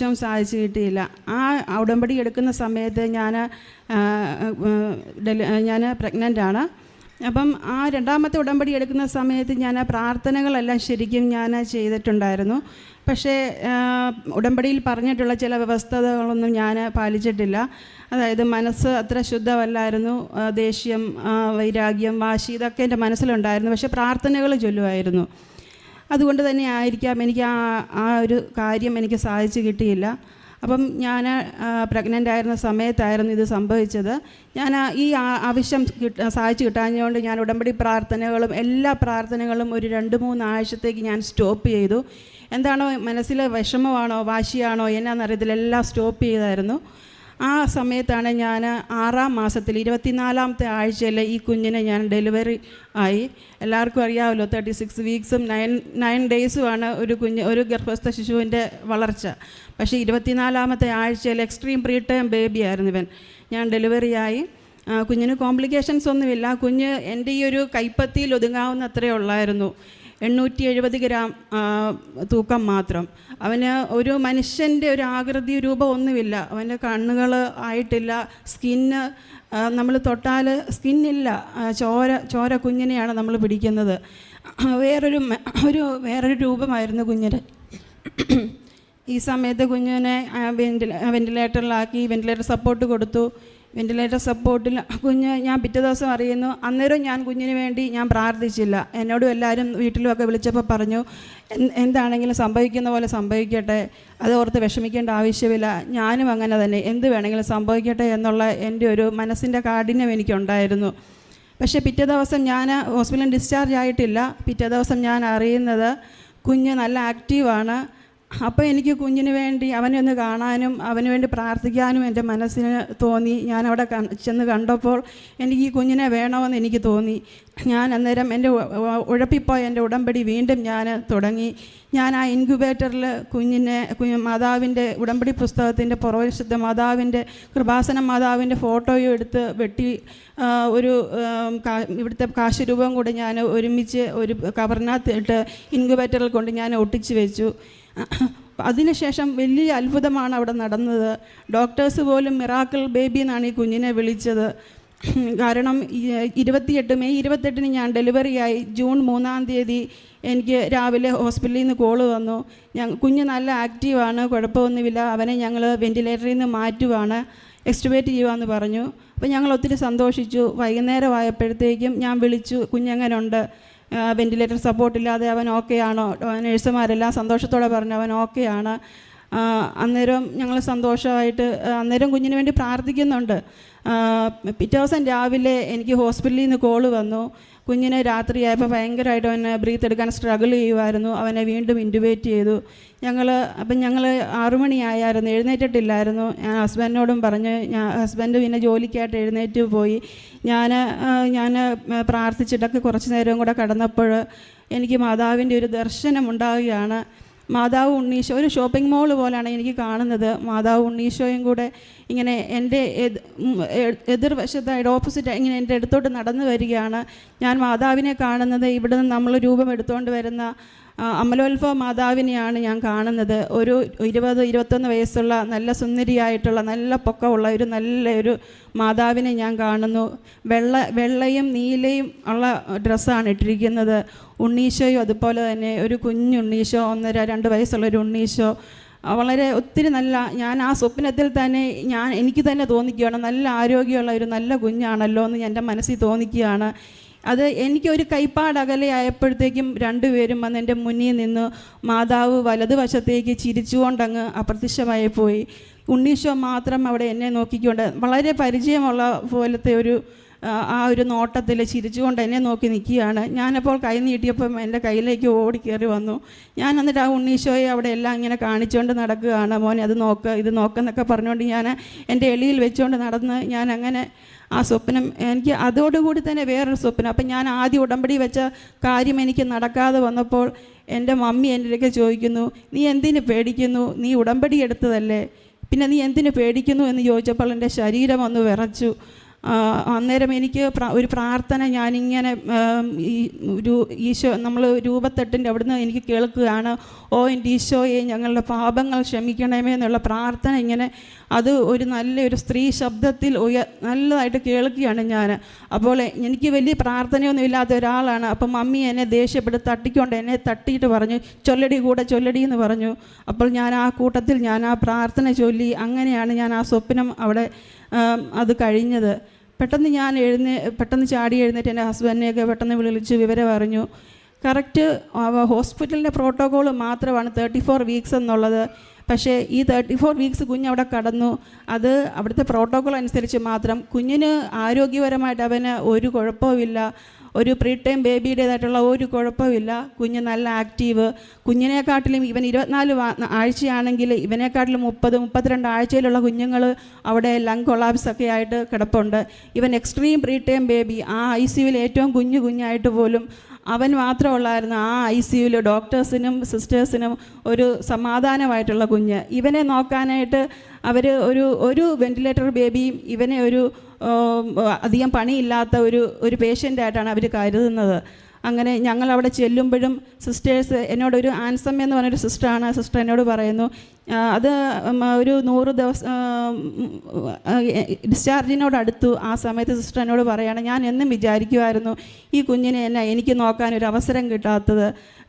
ഏറ്റവും സാധിച്ചിട്ടില്ല. ആ ഉടമ്പടി എടുക്കുന്ന സമയത്ത് ഞാൻ ഞാൻ പ്രഗ്നന്റ് ആണ് അപ്പം ആ രണ്ടാമത്തെ ഉടമ്പടി എടുക്കുന്ന സമയത്ത് ഞാൻ പ്രാർത്ഥനകളെല്ലാം ശരിക്കും ഞാൻ ചെയ്തിട്ടുണ്ടായിരുന്നു. പക്ഷേ ഉടമ്പടിയിൽ പറഞ്ഞിട്ടുള്ള ചില വ്യവസ്ഥകളൊന്നും ഞാൻ പാലിച്ചിട്ടില്ല. അതായത് മനസ്സ് അത്ര ശുദ്ധമല്ലായിരുന്നു. ദേഷ്യം വൈരാഗ്യം വാശി ഇതൊക്കെ എന്റെ മനസ്സിലുണ്ടായിരുന്നു. പക്ഷേ പ്രാർത്ഥനകൾ ചൊല്ലുമായിരുന്നു. അതുകൊണ്ട് തന്നെ ആയിരിക്കാം. എനിക്ക് ആ ആ ഒരു കാര്യം എനിക്ക് സാധിച്ചു കിട്ടിയില്ല. അപ്പം ഞാൻ പ്രഗ്നന്റ് ആയിരുന്ന സമയത്തായിരുന്നു ഇത് സംഭവിച്ചത്. ഞാൻ ഈ ആവശ്യം കിട്ട സാധിച്ചു കിട്ടാഞ്ഞുകൊണ്ട് ഞാൻ ഉടമ്പടി പ്രാർത്ഥനകളും എല്ലാ പ്രാർത്ഥനകളും ഒരു രണ്ട് മൂന്ന് ആഴ്ചത്തേക്ക് ഞാൻ സ്റ്റോപ്പ് ചെയ്തു. എന്താണോ മനസ്സിലെ വിഷമമാണോ വാശിയാണോ എന്നാന്നറിയത്തില്ല. എല്ലാം സ്റ്റോപ്പ് ചെയ്തായിരുന്നു. ആ സമയത്താണ് ഞാൻ ആറാം മാസത്തിൽ ഇരുപത്തിനാലാമത്തെ ആഴ്ചയിൽ ഈ കുഞ്ഞിനെ ഞാൻ ഡെലിവറി ആയി. എല്ലാവർക്കും അറിയാമല്ലോ തേർട്ടി സിക്സ് വീക്സും നയൻ നയൻ ഡേയ്സുമാണ് ഒരു കുഞ്ഞ് ഒരു ഗർഭസ്ഥ ശിശുവിന്റെ വളർച്ച. പക്ഷേ ഇരുപത്തിനാലാമത്തെ ആഴ്ചയിൽ എക്സ്ട്രീം പ്രീ ടൈം ബേബി ആയിരുന്നു ഇവൻ. ഞാൻ ഡെലിവറി ആയി. കുഞ്ഞിന് കോംപ്ലിക്കേഷൻസ് ഒന്നുമില്ല. കുഞ്ഞ് എന്റെ ഈ ഒരു കൈപ്പത്തിയിൽ ഒതുങ്ങാവുന്ന അത്രേ ഉള്ളായിരുന്നു. എണ്ണൂറ്റി എഴുപത് ഗ്രാം തൂക്കം മാത്രം. അവന് ഒരു മനുഷ്യന്റെ ഒരു ആകൃതി രൂപം ഒന്നുമില്ല. അവന്റെ കണ്ണുകൾ ആയിട്ടില്ല. സ്കിന്ന് നമ്മൾ തൊട്ടാൽ സ്കിന്നില്ല. ചോര ചോര കുഞ്ഞിനെയാണ് നമ്മൾ പിടിക്കുന്നത്. വേറൊരു ഒരു വേറൊരു രൂപമായിരുന്നു കുഞ്ഞിന്. ഈ സമയത്ത് കുഞ്ഞിനെ വെന്റില വെന്റിലേറ്ററിലാക്കി വെന്റിലേറ്റർ സപ്പോർട്ട് കൊടുത്തു. വെന്റിലേറ്റർ സപ്പോർട്ടിൽ കുഞ്ഞ് ഞാൻ പിറ്റേ ദിവസം അറിയുന്നു. അന്നേരം ഞാൻ കുഞ്ഞിന് വേണ്ടി ഞാൻ പ്രാർത്ഥിച്ചില്ല. എന്നോടും എല്ലാവരും വീട്ടിലുമൊക്കെ വിളിച്ചപ്പോൾ പറഞ്ഞു എന്താണെങ്കിലും സംഭവിക്കുന്ന പോലെ സംഭവിക്കട്ടെ. അത് ഓർത്ത് വിഷമിക്കേണ്ട ആവശ്യമില്ല. ഞാനും അങ്ങനെ തന്നെ. എന്ത് വേണമെങ്കിലും സംഭവിക്കട്ടെ എന്നുള്ള എന്റെ ഒരു മനസ്സിന്റെ കാഠിന്യം എനിക്കുണ്ടായിരുന്നു. പക്ഷേ പിറ്റേ ദിവസം ഞാൻ ഹോസ്പിറ്റലിൽ ഡിസ്ചാർജ് ആയിട്ടില്ല. പിറ്റേ ദിവസം ഞാൻ അറിയുന്നത് കുഞ്ഞ് നല്ല ആക്റ്റീവാണ്. അപ്പോൾ എനിക്ക് കുഞ്ഞിന് വേണ്ടി അവനെ ഒന്ന് കാണാനും അവന് വേണ്ടി പ്രാർത്ഥിക്കാനും എന്റെ മനസ്സിന് തോന്നി. ഞാൻ അവിടെ ചെന്ന് കണ്ടപ്പോൾ എനിക്ക് ഈ കുഞ്ഞിനെ വേണമെന്ന് എനിക്ക് തോന്നി. ഞാൻ അന്നേരം എന്റെ ഉഴപ്പിപ്പോയ എന്റെ ഉടമ്പടി വീണ്ടും ഞാൻ തുടങ്ങി. ഞാൻ ആ ഇൻക്യുബേറ്ററിൽ കുഞ്ഞിനെ കുഞ്ഞ് മാതാവിന്റെ ഉടമ്പടി പുസ്തകത്തിന്റെ പുറവശുദ്ധ മാതാവിന്റെ കൃപാസന മാതാവിന്റെ ഫോട്ടോയും എടുത്ത് വെട്ടി ഒരു ഇവിടുത്തെ കാശ് രൂപം കൂടെ ഞാൻ ഒരുമിച്ച് ഒരു കവറിനകത്ത് ഇട്ട് ഇൻക്യുബേറ്ററിൽ കൊണ്ട് ഞാൻ ഒട്ടിച്ച് വെച്ചു. അതിനുശേഷം വലിയ അത്ഭുതമാണ് അവിടെ നടന്നത്. ഡോക്ടേഴ്സ് പോലും മിറാക്കിൾ ബേബി എന്നാണ് ഈ കുഞ്ഞിനെ വിളിച്ചത്. കാരണം ഇരുപത്തിയെട്ട് മെയ് ഇരുപത്തെട്ടിന് ഞാൻ ഡെലിവറിയായി. ജൂൺ മൂന്നാം തീയതി എനിക്ക് രാവിലെ ഹോസ്പിറ്റലിൽ നിന്ന് കോൾ വന്നു. ഞാൻ കുഞ്ഞ് നല്ല ആക്റ്റീവാണ് കുഴപ്പമൊന്നുമില്ല. അവനെ ഞങ്ങൾ വെന്റിലേറ്ററിൽ നിന്ന് മാറ്റുവാണ് എക്സ്റ്റുബേറ്റ് ചെയ്യുവാന്ന് പറഞ്ഞു. അപ്പോൾ ഞങ്ങൾ ഒത്തിരി സന്തോഷിച്ചു. വൈകുന്നേരം ആയപ്പോഴത്തേക്കും ഞാൻ വിളിച്ചു കുഞ്ഞെങ്ങനുണ്ട്. വെന്റിലേറ്റർ സപ്പോർട്ടില്ലാതെ അവൻ ഓക്കെ ആണോ? നേഴ്സുമാരെല്ലാം സന്തോഷത്തോടെ പറഞ്ഞു അവൻ ഓക്കെ ആണ്. അന്നേരം ഞങ്ങൾ സന്തോഷമായിട്ട് അന്നേരം കുഞ്ഞിന് വേണ്ടി പ്രാർത്ഥിക്കുന്നുണ്ട്. പിറ്റേ ദിവസം രാവിലെ എനിക്ക് ഹോസ്പിറ്റലിൽ നിന്ന് കോൾ വന്നു. കുഞ്ഞിന് രാത്രിയായപ്പോൾ ഭയങ്കരമായിട്ട് അവനെ ബ്രീത്ത് എടുക്കാൻ സ്ട്രഗിൾ ചെയ്യുമായിരുന്നു അവനെ വീണ്ടും ഇന്റുബേറ്റ് ചെയ്തു. ഞങ്ങൾ അപ്പം ഞങ്ങൾ ആറുമണിയായിരുന്നു എഴുന്നേറ്റിട്ടില്ലായിരുന്നു. ഞാൻ ഹസ്ബൻഡിനോടും പറഞ്ഞ് ഞാൻ ഹസ്ബൻഡ് പിന്നെ ജോലിക്കായിട്ട് എഴുന്നേറ്റ് പോയി. ഞാൻ ഞാൻ പ്രാർത്ഥിച്ചിട്ടൊക്കെ കുറച്ച് നേരം കൂടെ കടന്നപ്പോൾ എനിക്ക് മാതാവിന്റെ ഒരു ദർശനം ഉണ്ടാവുകയാണ് മാതാവ് ഉണ്ണീശോ ഒരു ഷോപ്പിംഗ് മോൾ പോലെയാണ് എനിക്ക് കാണുന്നത്. മാതാവ് ഉണ്ണീശോയും കൂടെ ഇങ്ങനെ എന്റെ എതിർവശത്തായിട്ട് ഓപ്പോസിറ്റ് ഇങ്ങനെ എന്റെ അടുത്തോട്ട് നടന്നു വരികയാണ്. ഞാൻ മാതാവിനെ കാണുന്നത് ഇവിടെ നിന്ന് നമ്മൾ രൂപം എടുത്തുകൊണ്ട് വരുന്ന അമലോത്ഭവ മാതാവിനെയാണ് ഞാൻ കാണുന്നത്. ഒരു ഇരുപത് ഇരുപത്തൊന്ന് വയസ്സുള്ള നല്ല സുന്ദരിയായിട്ടുള്ള നല്ല പൊക്കമുള്ള ഒരു നല്ല ഒരു മാതാവിനെ ഞാൻ കാണുന്നു. വെള്ള വെള്ളയും നീലയും ഉള്ള ഡ്രസ്സാണ് ഇട്ടിരിക്കുന്നത്. ഉണ്ണീശോയും അതുപോലെ തന്നെ ഒരു കുഞ്ഞുണ്ണീശോ ഒന്നര രണ്ട് വയസ്സുള്ള ഒരു ഉണ്ണീശോ. വളരെ ഒത്തിരി നല്ല ഞാൻ ആ സ്വപ്നത്തിൽ തന്നെ ഞാൻ എനിക്ക് തന്നെ തോന്നിക്കുകയാണ് നല്ല ആരോഗ്യമുള്ള ഒരു നല്ല കുഞ്ഞാണല്ലോ എന്ന് എന്റെ മനസ്സിൽ തോന്നിക്കുകയാണ്. അത് എനിക്കൊരു കൈപ്പാട് അകലെയായപ്പോഴത്തേക്കും രണ്ടുപേരും വന്ന് എന്റെ മുന്നിൽ നിന്ന് മാതാവ് വലതുവശത്തേക്ക് ചിരിച്ചുകൊണ്ടങ്ങ് അപ്രത്യക്ഷമായി പോയി. ഉണ്ണീശോ മാത്രം അവിടെ എന്നെ നോക്കിക്കൊണ്ട് വളരെ പരിചയമുള്ള പോലത്തെ ഒരു ആ, ഒരു നോട്ടത്തിൽ ചിരിച്ചുകൊണ്ട് എന്നെ നോക്കി നിൽക്കുകയാണ്. ഞാനപ്പോൾ കൈ നീട്ടിയപ്പം എന്റെ കയ്യിലേക്ക് ഓടി കയറി വന്നു. ഞാൻ എന്നിട്ട് ആ ഉണ്ണീശോയെ അവിടെ എല്ലാം ഇങ്ങനെ കാണിച്ചുകൊണ്ട് നടക്കുകയാണ്. മോനെ അത് നോക്ക് ഇത് നോക്കെന്നൊക്കെ പറഞ്ഞുകൊണ്ട് ഞാൻ എന്റെ എളിയിൽ വെച്ചുകൊണ്ട് നടന്ന് ഞാൻ അങ്ങനെ ആ സ്വപ്നം എനിക്ക് അതോടുകൂടി തന്നെ വേറൊരു സ്വപ്നം. അപ്പം ഞാൻ ആദ്യം ഉടമ്പടി വെച്ച കാര്യം എനിക്ക് നടക്കാതെ വന്നപ്പോൾ എന്റെ മമ്മി എന്റെ ചോദിക്കുന്നു നീ എന്തിന് പേടിക്കുന്നു? നീ ഉടമ്പടി എടുത്തതല്ലേ? പിന്നെ നീ എന്തിന് പേടിക്കുന്നു? എന്ന് ചോദിച്ചപ്പോൾ എന്റെ ശരീരം ഒന്ന് വിറച്ചു. അന്നേരം എനിക്ക് ഒരു പ്രാർത്ഥന ഞാനിങ്ങനെ ഈ ഒരു ഈശോ നമ്മൾ രൂപത്തെട്ടിന്റെ അവിടുന്ന് എനിക്ക് കേൾക്കുകയാണ്. ഓ എന്റെ ഈശോയെ ഞങ്ങളുടെ പാപങ്ങൾ ക്ഷമിക്കണമേ എന്നുള്ള പ്രാർത്ഥന ഇങ്ങനെ അത് ഒരു നല്ലൊരു സ്ത്രീ ശബ്ദത്തിൽ ഉയ നല്ലതായിട്ട് കേൾക്കുകയാണ് ഞാൻ. അപ്പോൾ എനിക്ക് വലിയ പ്രാർത്ഥനയൊന്നും ഇല്ലാത്ത ഒരാളാണ്. അപ്പം മമ്മി എന്നെ ദേഷ്യപ്പെട്ട് തട്ടിക്കൊണ്ട് എന്നെ തട്ടിയിട്ട് പറഞ്ഞു ചൊല്ലടി കൂടെ ചൊല്ലടി എന്ന് പറഞ്ഞു. അപ്പോൾ ഞാൻ ആ കൂട്ടത്തിൽ ഞാൻ ആ പ്രാർത്ഥന ചൊല്ലി. അങ്ങനെയാണ് ഞാൻ ആ സ്വപ്നം അവിടെ അത് കഴിഞ്ഞത്. പെട്ടെന്ന് ഞാൻ എഴുന്നേ പെട്ടെന്ന് ചാടി എഴുന്നേറ്റ് എന്റെ ഹസ്ബൻഡിനെയൊക്കെ പെട്ടെന്ന് വിളിച്ച് വിവരം അറിഞ്ഞു കറക്റ്റ് ഹോസ്പിറ്റലിന്റെ പ്രോട്ടോകോൾ മാത്രമാണ് തേർട്ടി ഫോർ വീക്സ് എന്നുള്ളത്. പക്ഷേ ഈ തേർട്ടി ഫോർ വീക്സ് കുഞ്ഞ് അവിടെ കടന്നു. അത് അവിടുത്തെ പ്രോട്ടോകോൾ അനുസരിച്ച് മാത്രം കുഞ്ഞിന് ആരോഗ്യപരമായിട്ട് അവന് ഒരു കുഴപ്പവുമില്ല. ഒരു പ്രീ ടൈം ബേബിയുടേതായിട്ടുള്ള ഒരു കുഴപ്പമില്ല. കുഞ്ഞ് നല്ല ആക്റ്റീവ് കുഞ്ഞിനെക്കാട്ടിലും ഇവൻ ഇരുപത്തിനാല് ആഴ്ചയാണെങ്കിൽ ഇവനെക്കാട്ടിലും മുപ്പത് മുപ്പത്തിരണ്ട് ആഴ്ചയിലുള്ള കുഞ്ഞുങ്ങൾ അവിടെ ലങ് കൊളാപ്സ് ഒക്കെ ആയിട്ട് കിടപ്പുണ്ട്. ഇവൻ എക്സ്ട്രീം പ്രീ ടൈം ബേബി ആ ഐ സിയുവിൽ ഏറ്റവും കുഞ്ഞു കുഞ്ഞായിട്ട് പോലും അവൻ മാത്രമുള്ളായിരുന്നു ആ ഐ സിയുവിൽ ഡോക്ടേഴ്സിനും സിസ്റ്റേഴ്സിനും ഒരു സമാധാനമായിട്ടുള്ള കുഞ്ഞ്. ഇവനെ നോക്കാനായിട്ട് അവർ ഒരു ഒരു വെന്റിലേറ്റർ ബേബിയും ഇവനെ ഒരു അധികം പണിയില്ലാത്ത ഒരു ഒരു പേഷ്യന്റായിട്ടാണ് അവർ കരുതുന്നത്. അങ്ങനെ ഞങ്ങൾ അവിടെ ചെല്ലുമ്പോഴും സിസ്റ്റേഴ്സ് എന്നോടൊരു ആൻസം എന്ന് പറഞ്ഞൊരു സിസ്റ്ററാണ് സിസ്റ്റർ എന്നോട് പറയുന്നു അത് ഒരു നൂറ് ദിവസം ഡിസ്ചാർജിനോട് അടുത്തു. ആ സമയത്ത് സിസ്റ്റർ എന്നോട് പറയുകയാണ് ഞാൻ എന്നും വിചാരിക്കുമായിരുന്നു ഈ കുഞ്ഞിനെ എന്നെ എനിക്ക് നോക്കാൻ ഒരു അവസരം കിട്ടാത്തത്.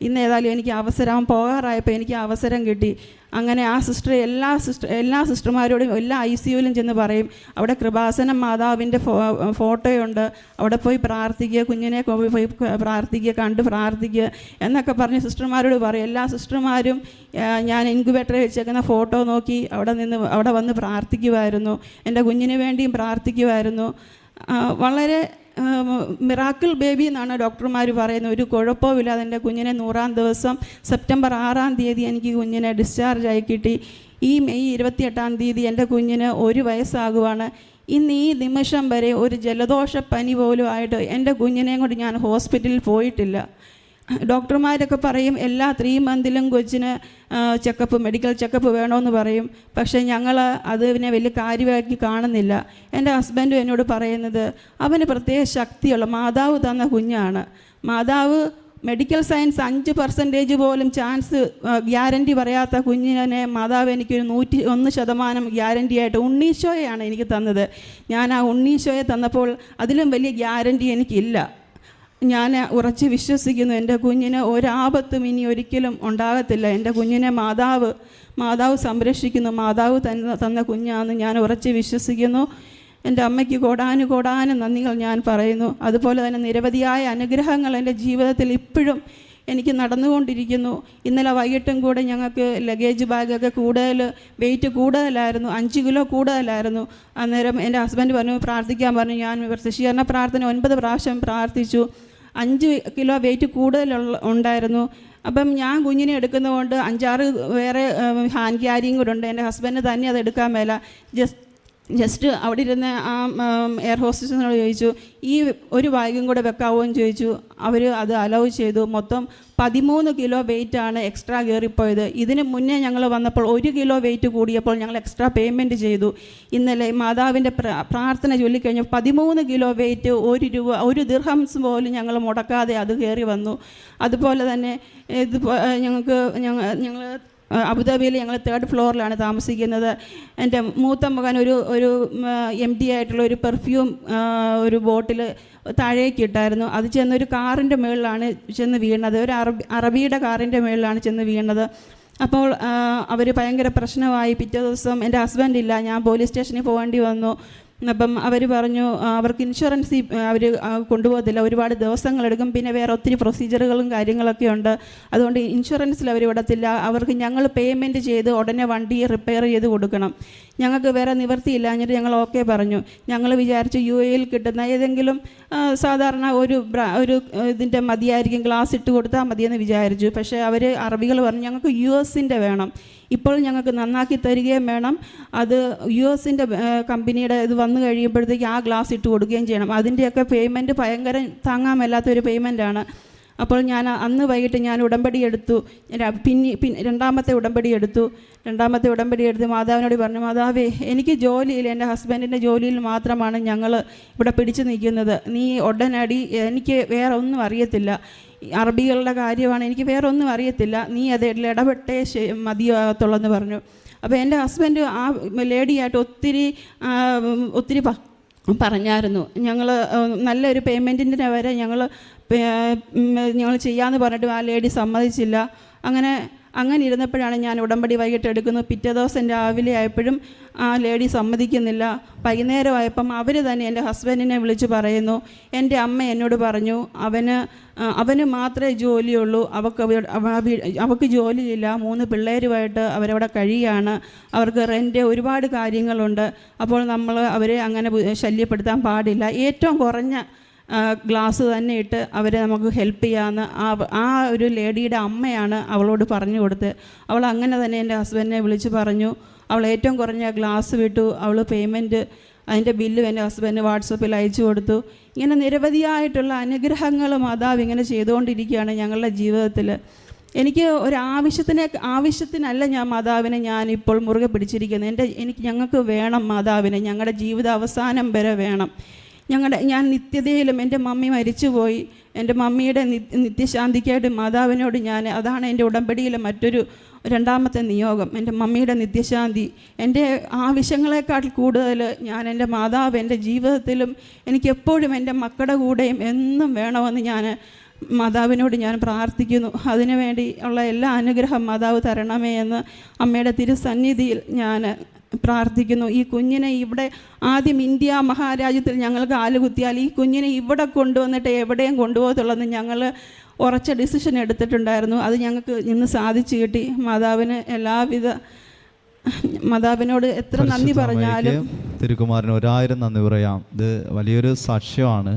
ഇന്ന് ഏതായാലും എനിക്ക് അവസരം പോകാറായപ്പോൾ എനിക്ക് അവസരം കിട്ടി. അങ്ങനെ ആ സിസ്റ്റർ എല്ലാ സിസ്റ്റർ എല്ലാ സിസ്റ്റർമാരോടും എല്ലാ ഐ സിയുവിലും ചെന്ന് പറയും അവിടെ കൃപാസനം മാതാവിന്റെ ഫോട്ടോയുണ്ട്. അവിടെ പോയി പ്രാർത്ഥിക്കുക കുഞ്ഞിനെ പോയി പ്രാർത്ഥിക്കുക കണ്ട് പ്രാർത്ഥിക്കുക എന്നൊക്കെ പറഞ്ഞ് സിസ്റ്റർമാരോട് പറയും. എല്ലാ സിസ്റ്റർമാരും ഞാൻ ഇൻക്യുബേറ്ററിൽ വെച്ചേക്കുന്ന ഫോട്ടോ നോക്കി അവിടെ നിന്ന് അവിടെ വന്ന് പ്രാർത്ഥിക്കുമായിരുന്നു എന്റെ കുഞ്ഞിന് വേണ്ടിയും പ്രാർത്ഥിക്കുമായിരുന്നു വളരെ മിറാക്കിൾ ബേബി എന്നാണ് ഡോക്ടർമാർ പറയുന്നത്. ഒരു കുഴപ്പമില്ല എന്റെ കുഞ്ഞിനെ നൂറാം ദിവസം സെപ്റ്റംബർ ആറാം തീയതി എനിക്ക് കുഞ്ഞിനെ ഡിസ്ചാർജ് ആയി കിട്ടി. ഈ മെയ് ഇരുപത്തിയെട്ടാം തീയതി എന്റെ കുഞ്ഞിന് ഒരു വയസ്സാകുവാണ്. ഇന്ന് ഈ നിമിഷം വരെ ഒരു ജലദോഷ പനി പോലും ആയിട്ട് എന്റെ കുഞ്ഞിനെയും കൊണ്ട് ഞാൻ ഹോസ്പിറ്റലിൽ പോയിട്ടില്ല. ഡോക്ടർമാരൊക്കെ പറയും എല്ലാ ത്രീ മന്തിലും കൊച്ചിന് ചെക്കപ്പ് മെഡിക്കൽ ചെക്കപ്പ് വേണമെന്ന് പറയും. പക്ഷേ ഞങ്ങൾ അതിനെ വലിയ കാര്യമാക്കി കാണുന്നില്ല. എന്റെ ഹസ്ബൻഡും എന്നോട് പറയുന്നത് അവന് പ്രത്യേക ശക്തിയുള്ള മാതാവ് തന്ന കുഞ്ഞാണ്. മാതാവ് മെഡിക്കൽ സയൻസ് അഞ്ച് പെർസെന്റേജ് പോലും ചാൻസ് ഗ്യാരന്റി പറയാത്ത കുഞ്ഞിനെ മാതാവ് എനിക്കൊരു നൂറ്റി ഒന്ന് ശതമാനം ഗ്യാരണ്ടി ആയിട്ട് ഉണ്ണീശോയാണ് എനിക്ക് തന്നത്. ഞാൻ ആ ഉണ്ണീശോയെ തന്നപ്പോൾ അതിലും വലിയ ഗ്യാരന്റി എനിക്കില്ല. ഞാൻ ഉറച്ച് വിശ്വസിക്കുന്നു. എന്റെ കുഞ്ഞിന് ഒരാപത്തും ഇനി ഒരിക്കലും ഉണ്ടാകത്തില്ല. എന്റെ കുഞ്ഞിനെ മാതാവ് മാതാവ് സംരക്ഷിക്കുന്നു. മാതാവ് തന്ന തന്ന കുഞ്ഞാണെന്ന് ഞാൻ ഉറച്ച് വിശ്വസിക്കുന്നു. എന്റെ അമ്മയ്ക്ക് കോടാനു കോടാനും നന്ദികൾ ഞാൻ പറയുന്നു. അതുപോലെ തന്നെ നിരവധിയായ അനുഗ്രഹങ്ങൾ എന്റെ ജീവിതത്തിൽ ഇപ്പോഴും എനിക്ക് നടന്നുകൊണ്ടിരിക്കുന്നു. ഇന്നലെ വൈകിട്ടും കൂടെ ഞങ്ങൾക്ക് ലഗേജ് ബാഗൊക്കെ കൂടുതൽ വെയിറ്റ് കൂടുതലായിരുന്നു. അഞ്ച് കിലോ കൂടുതലായിരുന്നു. അന്നേരം എന്റെ ഹസ്ബൻഡ് പറഞ്ഞു പ്രാർത്ഥിക്കാൻ പറഞ്ഞു. ഞാൻ ശശീകരണ പ്രാർത്ഥന ഒൻപത് പ്രാവശ്യം പ്രാർത്ഥിച്ചു. അഞ്ച് കിലോ വെയിറ്റ് കൂടുതലുള്ള ഉണ്ടായിരുന്നു. അപ്പം ഞാൻ കുഞ്ഞിനെ എടുക്കുന്നതുകൊണ്ട് അഞ്ചാറ് വേറെ ഹാൻഡ് ക്യാരിയും കൂടെ ഉണ്ട്. എന്റെ ഹസ്ബൻഡ് തന്നെ അത് എടുക്കാൻ മേല. ജസ്റ്റ് ജസ്റ്റ് അവിടെ ഇരുന്ന് ആ എയർ ഹോസ്റ്റസിനോട് ചോദിച്ചു ഈ ഒരു ബാഗും കൂടെ വെക്കാവോ? എന്ന് ചോദിച്ചു. അവർ അത് അലൗ ചെയ്തു. മൊത്തം പതിമൂന്ന് കിലോ വെയിറ്റാണ് എക്സ്ട്രാ കയറിപ്പോയത്. ഇതിന് മുന്നേ ഞങ്ങൾ വന്നപ്പോൾ ഒരു കിലോ വെയിറ്റ് കൂടിയപ്പോൾ ഞങ്ങൾ എക്സ്ട്രാ പേയ്മെന്റ് ചെയ്തു. ഇന്നലെ മാതാവിന്റെ പ്രാർത്ഥന ചൊല്ലിക്കഴിഞ്ഞു പതിമൂന്ന് കിലോ വെയിറ്റ് ഒരു രൂപ ഒരു ദിർഹംസ് പോലും ഞങ്ങൾ മുടക്കാതെ അത് കയറി വന്നു. അതുപോലെ തന്നെ ഇത് ഞങ്ങൾക്ക് ഞങ്ങൾ അബുദാബിയിൽ ഞങ്ങൾ തേർഡ് ഫ്ലോറിലാണ് താമസിക്കുന്നത്. എന്റെ മൂത്ത മകൻ ഒരു ഒരു എം ഡി ആയിട്ടുള്ള ഒരു പെർഫ്യൂം ഒരു ബോട്ടിൽ താഴേക്ക് ഇട്ടായിരുന്നു. അത് ചെന്ന് ഒരു കാറിന്റെ മുകളിലാണ് ചെന്ന് വീണത്. ഒരു അറബി അറബിയുടെ കാറിന്റെ മുകളിലാണ് ചെന്ന് വീണത്. അപ്പോൾ അവർ ഭയങ്കര പ്രശ്നമായി. പിറ്റേ ദിവസം എന്റെ ഹസ്ബൻഡ് ഇല്ല. ഞാൻ പോലീസ് സ്റ്റേഷനിൽ പോകേണ്ടി വന്നു. അപ്പം അവർ പറഞ്ഞു അവർക്ക് ഇൻഷുറൻസ് അവർ കൊണ്ടുപോകത്തില്ല. ഒരുപാട് ദിവസങ്ങളെടുക്കും. പിന്നെ വേറെ ഒത്തിരി പ്രൊസീജിയറുകളും കാര്യങ്ങളൊക്കെ ഉണ്ട്. അതുകൊണ്ട് ഇൻഷുറൻസിൽ അവർ വിടത്തില്ല. അവർക്ക് ഞങ്ങൾ പേയ്മെന്റ് ചെയ്ത് ഉടനെ വണ്ടി റിപ്പയർ ചെയ്ത് കൊടുക്കണം. ഞങ്ങൾക്ക് വേറെ നിവർത്തിയില്ല എന്നിട്ട് ഞങ്ങൾ ഓക്കെ പറഞ്ഞു. ഞങ്ങൾ വിചാരിച്ചു യു എയിൽ കിട്ടുന്ന ഏതെങ്കിലും സാധാരണ ഒരു ഒരു ഇതിന്റെ മതിയായിരിക്കും. ഗ്ലാസ് ഇട്ട് കൊടുത്താൽ മതിയെന്ന് വിചാരിച്ചു. പക്ഷേ അവർ അറബികൾ പറഞ്ഞു ഞങ്ങൾക്ക് യു എസിന്റെ വേണം. ഇപ്പോൾ ഞങ്ങൾക്ക് നന്നാക്കി തരികയും വേണം. അത് യു എസിന്റെ കമ്പനിയുടെ ഇത് വന്നു കഴിയുമ്പോഴത്തേക്ക് ആ ഗ്ലാസ് ഇട്ട് കൊടുക്കുകയും ചെയ്യണം. അതിന്റെയൊക്കെ പേയ്മെന്റ് ഭയങ്കര താങ്ങാൻ മേലാത്ത ഒരു പേയ്മെന്റാണ് അപ്പോൾ ഞാൻ അന്ന് വൈകിട്ട് ഞാൻ ഉടമ്പടി എടുത്തു. പിന്നെ പിന്നെ രണ്ടാമത്തെ ഉടമ്പടി എടുത്തു. രണ്ടാമത്തെ ഉടമ്പടി എടുത്ത് മാതാവിനോട് പറഞ്ഞു മാതാവേ എനിക്ക് ജോലിയിൽ എന്റെ ഹസ്ബൻഡിന്റെ ജോലിയിൽ മാത്രമാണ് ഞങ്ങൾ ഇവിടെ പിടിച്ചു നിൽക്കുന്നത്. നീ ഉടനടി എനിക്ക് വേറെ ഒന്നും അറിയത്തില്ല. അറബികളുടെ കാര്യമാണ് എനിക്ക് വേറെ ഒന്നും അറിയത്തില്ല. നീ അത് ഇടപെട്ടേ മതിയാകത്തുള്ളെന്ന് മതിയാകത്തുള്ളൂ പറഞ്ഞു. അപ്പോൾ എന്റെ ഹസ്ബൻഡ് ആ ലേഡിയായിട്ട് ഒത്തിരി ഒത്തിരി പറഞ്ഞായിരുന്നു. ഞങ്ങൾ നല്ലൊരു പേയ്മെന്റിന്റെ വരെ ഞങ്ങൾ ഞങ്ങൾ ചെയ്യാമെന്ന് പറഞ്ഞിട്ട് ആ ലേഡി സമ്മതിച്ചില്ല. അങ്ങനെ അങ്ങനെ ഇരുന്നപ്പോഴാണ് ഞാൻ ഉടമ്പടി വൈകിട്ട് എടുക്കുന്നത് പിറ്റേ ദിവസം രാവിലെ ആയപ്പോഴും ആ ലേഡി സമ്മതിക്കുന്നില്ല. വൈകുന്നേരമായപ്പം അവർ തന്നെ എന്റെ ഹസ്ബൻഡിനെ വിളിച്ച് പറയുന്നു. എന്റെ അമ്മ എന്നോട് പറഞ്ഞു അവന് അവന് മാത്രമേ ജോലിയുള്ളൂ. അവക്ക് അവ- അവ- അവൾക്ക് ജോലിയില്ല. മൂന്ന് പിള്ളേരുമായിട്ട് അവരവിടെ കഴിയുകയാണ് അവർക്ക് റെന്റ് ഒരുപാട് കാര്യങ്ങളുണ്ട്. അപ്പോൾ നമ്മൾ അവരെ അങ്ങനെ ശല്യപ്പെടുത്താൻ പാടില്ല. ഏറ്റവും കുറഞ്ഞ ഗ്ലാസ് തന്നെ ഇട്ട് അവരെ നമുക്ക് ഹെൽപ്പ് ചെയ്യാമെന്ന് ആ ആ ഒരു ലേഡിയുടെ അമ്മയാണ് അവളോട് പറഞ്ഞു കൊടുത്ത്. അവൾ അങ്ങനെ തന്നെ എന്റെ ഹസ്ബൻഡിനെ വിളിച്ച് പറഞ്ഞു. അവൾ ഏറ്റവും കുറഞ്ഞ ഗ്ലാസ് വിട്ടു. അവൾ പേയ്മെന്റ് അതിന്റെ ബില്ലും എന്റെ ഹസ്ബൻഡിന് വാട്സപ്പിൽ അയച്ചു കൊടുത്തു. ഇങ്ങനെ നിരവധിയായിട്ടുള്ള അനുഗ്രഹങ്ങൾ മാതാവ് ഇങ്ങനെ ചെയ്തുകൊണ്ടിരിക്കുകയാണ് ഞങ്ങളുടെ ജീവിതത്തിൽ. എനിക്ക് ഒരു ആവശ്യത്തിനെ ആവശ്യത്തിനല്ല ഞാൻ മാതാവിനെ ഞാൻ ഇപ്പോൾ മുറുകെ പിടിച്ചിരിക്കുന്നത്. എന്റെ എനിക്ക് ഞങ്ങൾക്ക് വേണം മാതാവിനെ. ഞങ്ങളുടെ ജീവിത അവസാനം വരെ വേണം. ഞങ്ങളുടെ ഞാൻ നിത്യതയിലും എന്റെ മമ്മി മരിച്ചുപോയി. എന്റെ മമ്മിയുടെ നിത്യശാന്തിക്കായിട്ട് മാതാവിനോട് ഞാൻ അതാണ് എന്റെ ഉടമ്പടിയിലെ മറ്റൊരു രണ്ടാമത്തെ നിയോഗം. എന്റെ മമ്മിയുടെ നിത്യശാന്തി. എന്റെ ആവശ്യങ്ങളെക്കാൾ കൂടുതൽ ഞാൻ എന്റെ മാതാവ് എന്റെ ജീവിതത്തിലും എനിക്ക് എപ്പോഴും എന്റെ മക്കളുടെ കൂടെയും എന്നും വേണമെന്ന് ഞാൻ മാതാവിനോട് ഞാൻ പ്രാർത്ഥിക്കുന്നു. അതിനു വേണ്ടി ഉള്ള എല്ലാ അനുഗ്രഹം മാതാവ് തരണമേ എന്ന് അമ്മയുടെ തിരുസന്നിധിയിൽ ഞാൻ പ്രാർത്ഥിക്കുന്നു. ഈ കുഞ്ഞിനെ ഇവിടെ ആദ്യം ഇന്ത്യ മഹാരാജ്യത്തിൽ ഞങ്ങൾ കാലുകുത്തിയാൽ ഈ കുഞ്ഞിനെ ഇവിടെ കൊണ്ടുവന്നിട്ട് എവിടെയും കൊണ്ടുപോകത്തുള്ളതെന്ന് ഞങ്ങൾ ഉറച്ച ഡിസിഷൻ എടുത്തിട്ടുണ്ടായിരുന്നു. അത് ഞങ്ങൾക്ക് ഇന്ന് സാധിച്ചു കിട്ടി. മാതാവിന് എല്ലാവിധ മാതാവിനോട് എത്ര നന്ദി പറഞ്ഞാലും തിരുക്കുമാരന് ഒരായിരം നന്ദി പറയാം. ഇത് വലിയൊരു സാക്ഷ്യമാണ്.